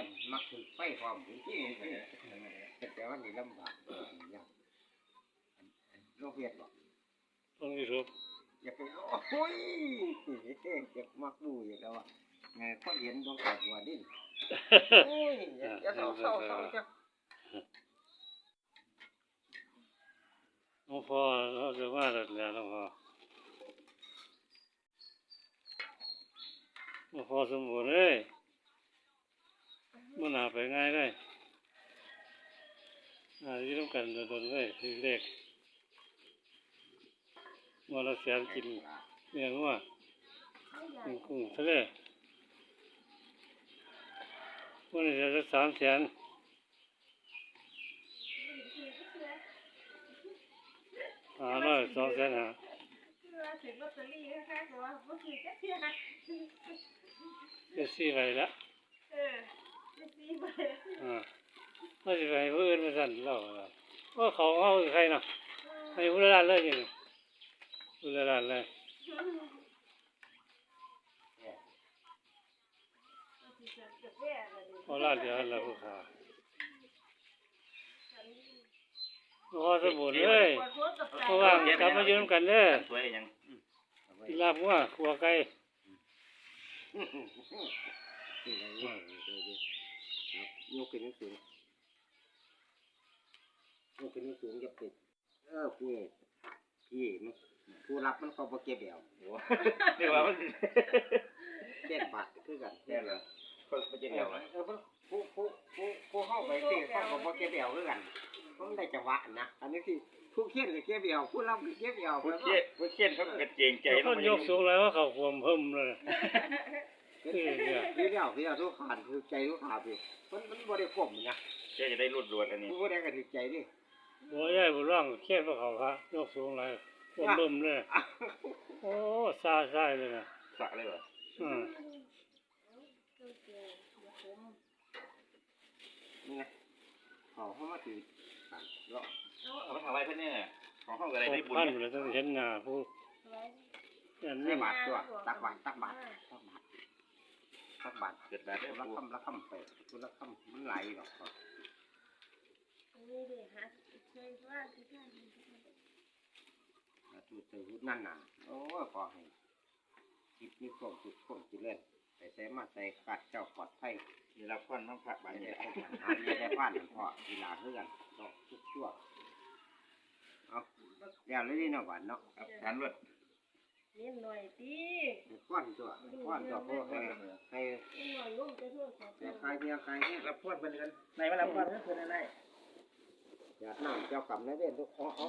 อนมักถือไฟความถึงที่แต่ว่านี่ลำบากยากโรคเวียดบอกต้องยูทูบอย่าไปโอ้ยอยากมักดูอย่างแล้วว่าไงคนเห็นต้องตัดหัวดิ้นโอ้ยอย่าเศร้าเศร้าเศร้าจ้ะหลวงพ่อเราจะว่าแล้วแหละหลวงพ่อหลวงพ่อสมบูรณ์เลย มันหาไปง่ายเลยอ่าที่ต้องกันโดนๆเลยคือเลขวันละแสนกินเนี่ยงัวกินกุ้งทะเลวันนี้จะสามแสนห้าร้อยสองแสนห้าถึงลอตเตอรี่นะคะแต่ว่ ไม่ใช่ไปผู้อื่นมาสั่นเราเราว่าเขาเอาใครเนาะให้ผู้ละลานเลยนี่ผู้ละลานเลยเอาล้านเดียวละผู้ค้าพอสมบูรณ์เลยเพราะว่ากลับมาอยู่นกันเด้อสวยกินลาบวัวขัวไก่ ยยกขึ้นสูงยกขึ้นสูงจะปิดเออพี่พี่มันผู้รับมันเขาบ่เก็บเดี่ยวเรียกว่ามันเจ็ดบาทคือกันแค่เหรอคนไม่เอเจ็บเดียวอไหมเออผู้ผู้ผู้ผู้เข้าไปสิเขาก็บ่เก็บเดี่ยวคือกันมันได้จังหวะนะอันนี้ที่ผู้เขียนก็เก็บเดี่ยวผู้รับก็เก็บเดี่ยวผู้เชี่ยผู้เชี่ยนเขากระเจงใจเจ้าคนยกสูงเลยว่าเขาขวมเพิ่มเลย พี่เดี่ยวพี่เดี่ยวพี่เดี่ยวทุกขาดคือใจทุกขาดพี่มันมันบ่ได้ข่มนะเชี่ยจะได้รุดรวดอันนี้ผู้บ่ได้ก็ถือใจดิบัวใหญ่บัวร่องเขียนพวกเขาพระยกสูงเลยขวมเบิ่มเลยโอ้ซาซายเลยนะสระเลยเหรออืมนี่ไงเขาเข้ามาถือกันเลาะเอาไปทำไว้เพื่อนเนี่ยของเขาอะไรหได้กบุญพันเนี่ยเลยต้องเห็นหน้าผู้ยันได้นี่บาทตัวตักบาทตักบาทตักบา ทตักบาทเกิดแบบได้ละบุญคำละคำไปคนละคำมันไหลหรอกครับตูดตูดนั่นน่ะโอ้ยขอให้คิดมีความสุขความเจริญไปใส่มาใส่กัดเจ้าปลอดภัยมีรับควันต้องผักบาไม่นได้เนี่ยพบปัญหาไม่ได้ฟ้านเพราะกีฬาเพื่อนต้องทุกชั่วเอาแล้วเลยนี่เนาะหวานเนาะครับการรวด นิดหน่อยตีก้อนตัวก้อนตัวพวกให้ให้นิดหน่อยลูกจะโทษขอให้ใครเดียวใครเนี่ยรับควันเพื่อนกันในมารับควันเพื่อนในในอย่าน้ำเจ้ากรรมนะเด่นทุกอ๋ออ๋อ